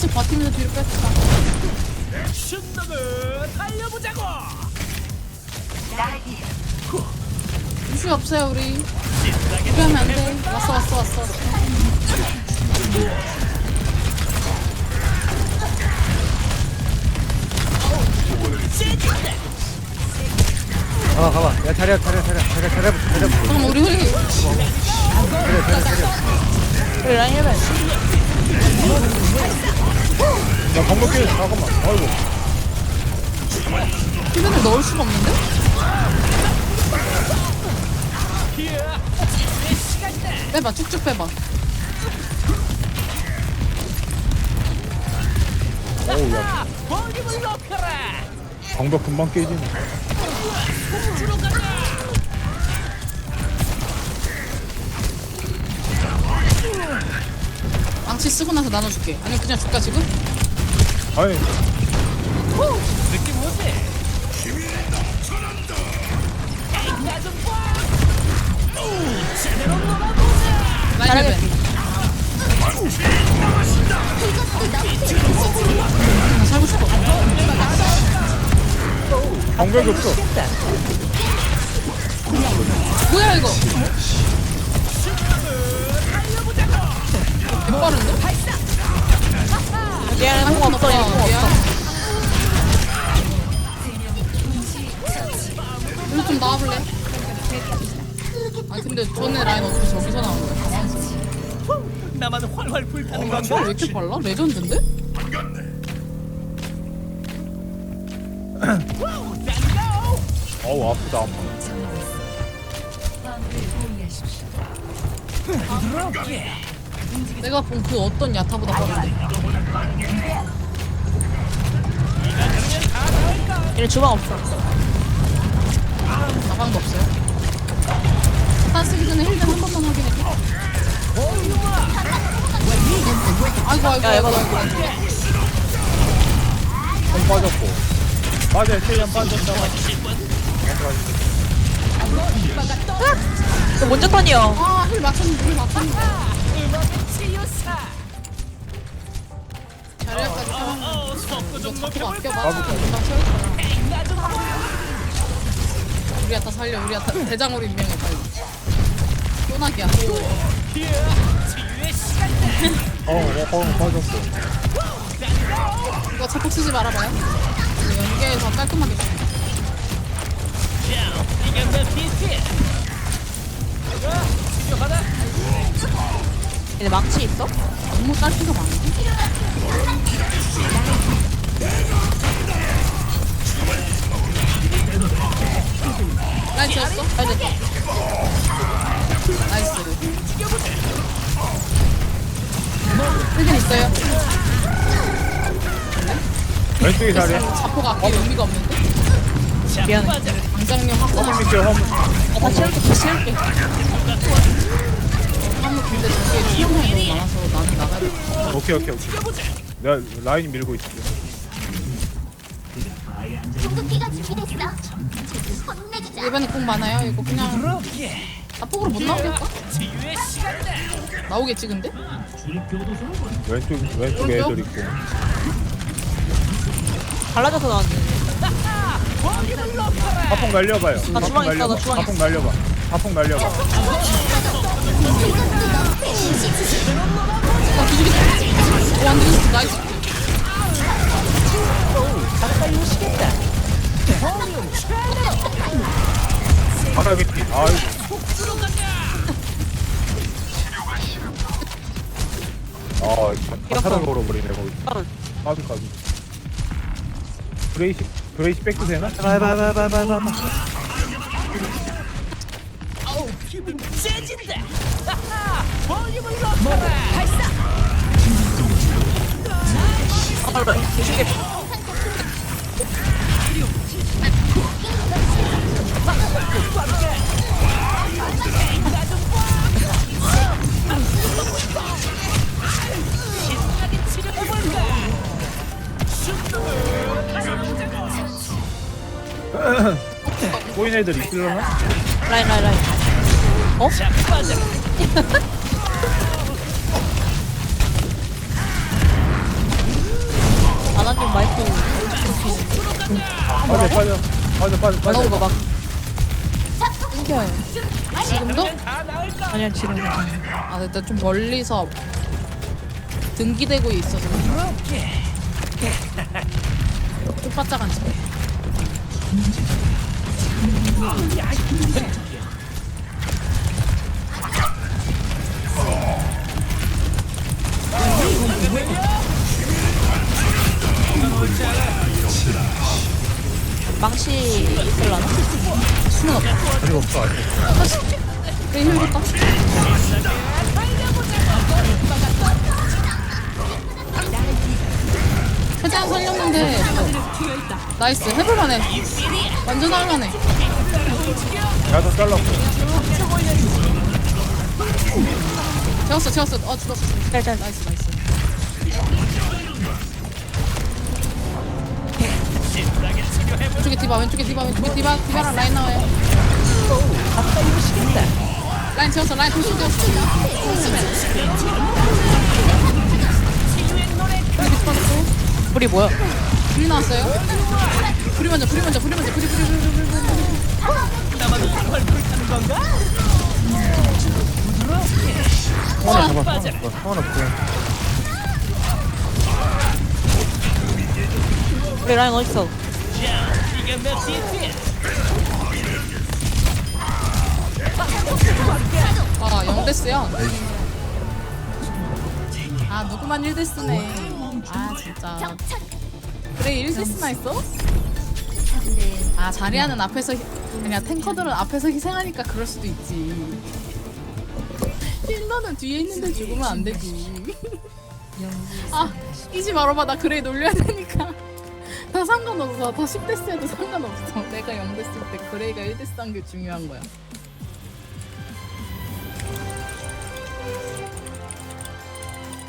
느낌 버티면서 뒤로 뺐다. 신나게 달려보자고. 루시 없어요 우리. 우리 하면 안 돼. 왔어 왔어 왔어. 가봐 가봐 야 자리야 자리야 자리야 자리야 자리야 자리야 잠깐 우리 우리 자리야 자리야 자리야 그래 라인 해봐 나 방금 깨 잠깐만 아이고 피변을 넣을 수가 없는데? 빼봐 쭉쭉 빼봐. 어우 야 볼륨을 높여라. 방벽 금방 깨지네 망치 쓰고 나서 나눠줄게. 아니면 그냥 줄까 지금? 아니 느 헬벤. 아, 뭐야 이거? 좀 나와볼래? 아 근데 전에 라인 어떻게 저기서 나온 거야? 나만 활활 불타는 아, 왜 건가? 이렇게 빨라? 레전드인데? 어우 아프다 아파 내가 본 그 어떤 야타보다 빠른데? 얘네 주방 없어 가방도 없어요? 야, 빠졌고 맞아 세연 빠졌다 너 먼저 턴이요 아 힐 맞췄는데 힐 맞췄는데. 어? 아껴봐. 금방 채울 거야. 나좀 보여. 우리 야타 살려 우리 야타 대장으로 임명해 빨리. 소나기야. 치 유의 시간이다. 어어 어, 빠졌고 이거 자폭 쓰지 말아봐요. 연계해서 깔끔하게. 얘네 망치 있어? 너무 깔끔가 많은데? 지었어? 라인 됐다. 나이스. 힐긴 있어요. 왼쪽에 자리야 자포가 아낄 의미가 없는데? 미안해 방장님 하고 화물 밑에 화물 다 채울게 다 채울게 한번 근데 저기에 피용량이 너무 많아서 나는 나가야 돼. 오케이 오케이 오케이 내가 라인 밀고 있을게 궁극기가 준비됐어. 혼내주자. 이번에 꼭 많아요. 이거 그냥 그렇게 자폭으로 못 나오겠다? 나오겠지 근데? 왼쪽 왼쪽에 애들 있고 갈라져서 높여라. 화폭 날려봐요 나 화폭 주방 있어, 날려봐 나 주방 화폭 날려봐 화폭 날려봐 아 뒤지겠다. 오 안되겠어. 나이스. 바로 개피 아이고 아 사람 걸어버리네 거기 따로 까비 까비 브레이시 브레이시 백도 되나? 바바바바바바 아우, 기분 째진다. 하하, 볼륨을 높여라. 발사. 아 그래 개줄게 애들 있으려나? 라인 라인 라인. 자 빠져 아나님 마이크 빠져 빠져. 빠져 빠져 빠져. 나오고 막 끊겨요. 지금도? 아니야 지금 아 일단 좀 멀리서 등기대고 있어서 끝바짝한 지 망치 있을라나? 수는 없다. 아직 없어 내 힘들었다 최대한 살렸는데. 나이스. 해볼만해. 완전 할만해 야다 잘랐어 채웠어 채웠어. 어 죽었어. 짤짤 나이스 나이스. 왼쪽에 디바 왼쪽에 디바 왼쪽에 디바 디바랑 라인 나와요. 라인 채웠어 라인 도시 채웠어 불이 뭐야? 불이 나왔어요? 불이 먼저 불이 먼저 하나 잡아 하나 잡아 하나 보여 우리 라인 어딨어? 아 0데스야 아 누구만 1데스네 아 진짜. 그래 1데스나 했어? 아 자리하는 앞에서 희- 그냥 탱커들은 앞에서 희생하니까 그럴 수도 있지 힐러는 뒤에 있는데 죽으면 안 되지. 아 이지 말아봐. 나 그레이 놀려야 되니까. 다 상관없어. 다 10데스 해도 상관없어. 내가 0데스 때 그레이가 1데스 한 게 중요한 거야.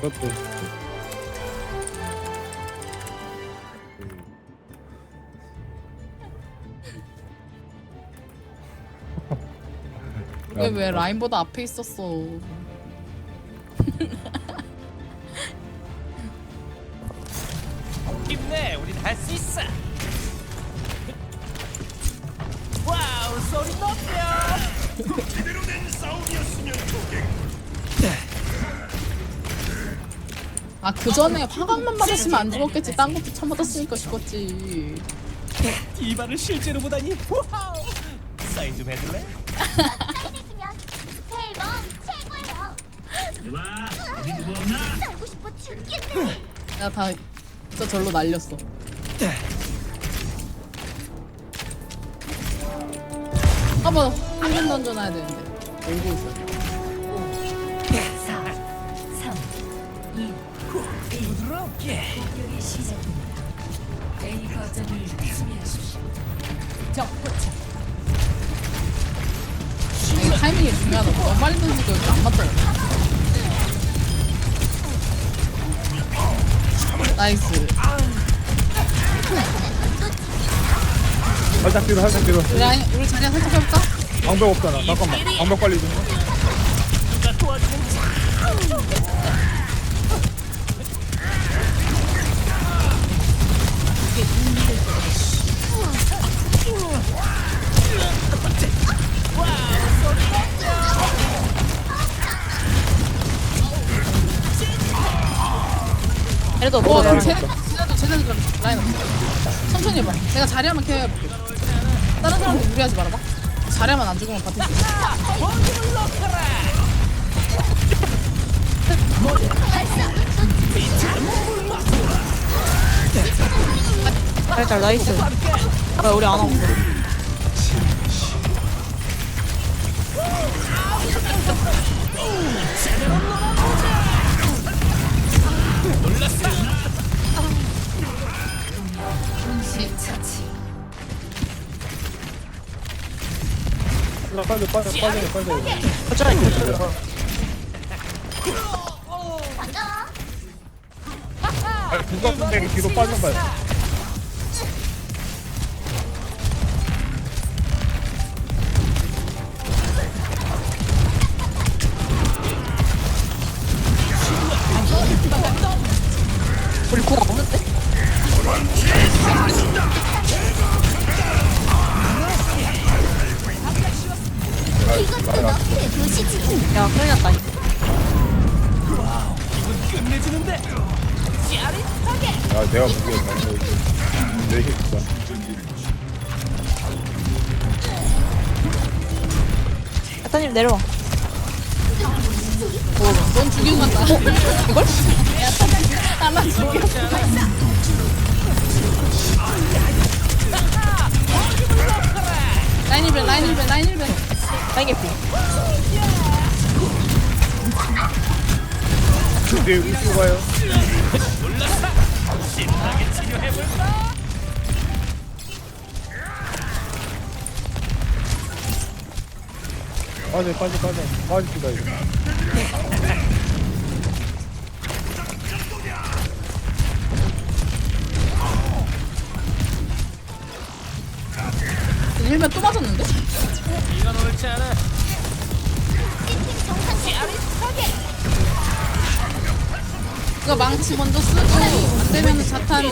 그것도 왜왜 라인보다 앞에 있었어? 힘내 우린 할 수 있어. 와우 소리 높여. 아그 전에 화강만 맞았으면 안 죽었겠지. 딴 것도 참 맞았으니까 죽었지. 이발을 실제로 보다니 와우. 사인 좀 해줄래? 살고 싶어 죽겠네. 내가 다 진짜 절로 날렸어. 한번 한번 던져놔야 되는데. 울고 있어. 부드럽게 이 타이밍이 중요하다 너무 빨리 던지고 안 맞더라고 나이스. 살짝 뒤로 살짝 뒤로. 우리 자리야 살짝 해볼까? 방벽 없잖아. 잠깐만. 방벽 관리 좀 어, 뭐 그럼 쟤네도 쟤네도 쟤네도 그럼 라인 없어 천천히 해봐. 내가 자리야만 케어해볼게 다른 사람들 무리하지 말아봐. 자리야만 안 죽으면 버틸 수 있어 짤짤 나이스. 아 우리 안 하고 빠져 빠져 빠져 빠져 빠져 어쩌라 이거 아니 누가 근데 뒤로 빠져봐요 내려와 넌 죽인 간다. 이걸? 하나 죽여. 라인 1배, 라인 1배, 라인 1배. 라인 개피 근데 우주 가요 빠져 빠져 빠져 빠집시다 이거 일배또 맞았는데? 이건 옳지 않아 이거 망치 먼저 쓰고 안 되면 자탄.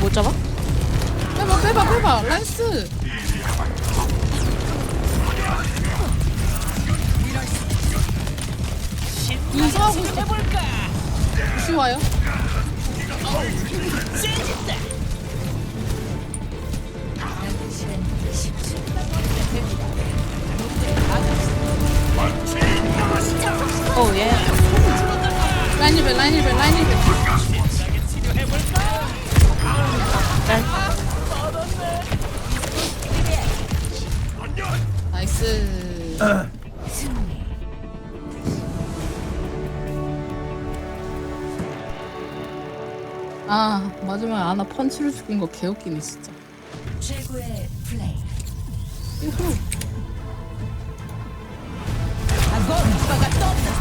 못 잡아? 빼봐 빼봐 빼봐. 라이스. 인수하고 있어. 쉬워요? 어예. 라인 1배 라인 1배 라인 1배 스 아 마지막에 아나 펀치를 죽인 거 개웃기네 진짜. 최고의 플레이. 유후. 아, 가 떴다.